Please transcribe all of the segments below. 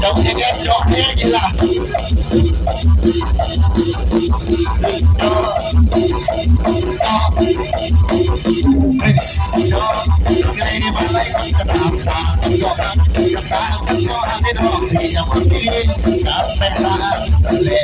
trống thì đem cho nghe như là Hãy subscribe cho kênh Ghiền Mì Gõ Để không bỏ lỡ những video hấp dẫn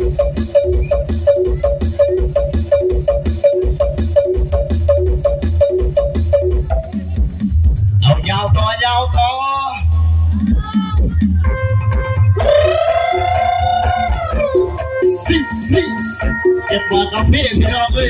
าวต่อยาวต่อเก็บปากกับพี่พี่น้องเลย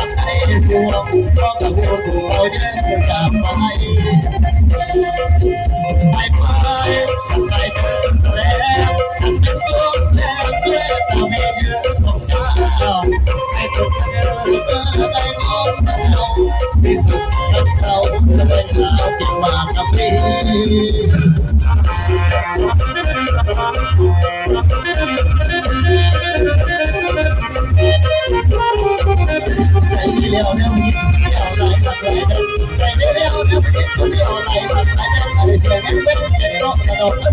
สักใจหัวเพราะกัวกูเอาเยอะกันตามไปไปไปเดิแล้วเตัวแล้วเตามใยอะของเจ้าให้ตัวเธอก็ได้อยู่กับเราจะเป็นเรา I'm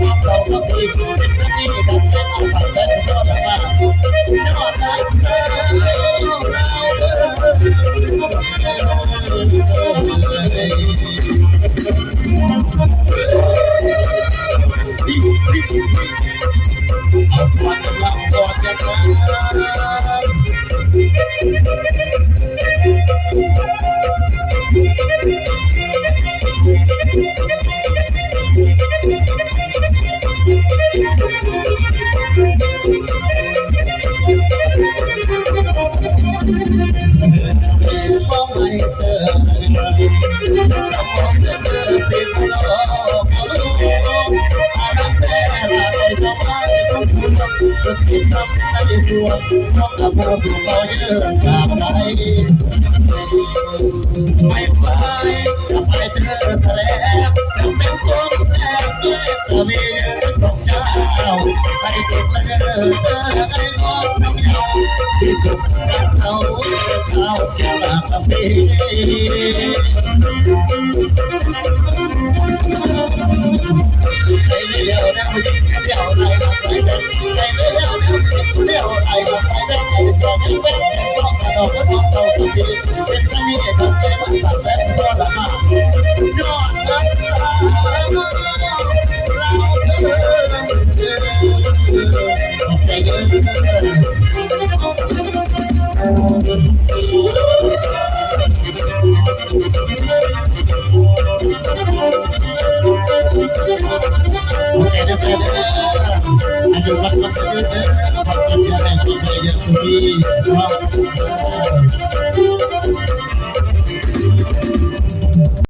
ไม่ไปจะไปเธอแสลงจะเป็นคงแอบเกิดตัวมีเยอะตกเจ้าไปเก็บเลยเออไอ้งอนน้องเยาที่สุดรักเขาเขาแค่บางกะปิ You.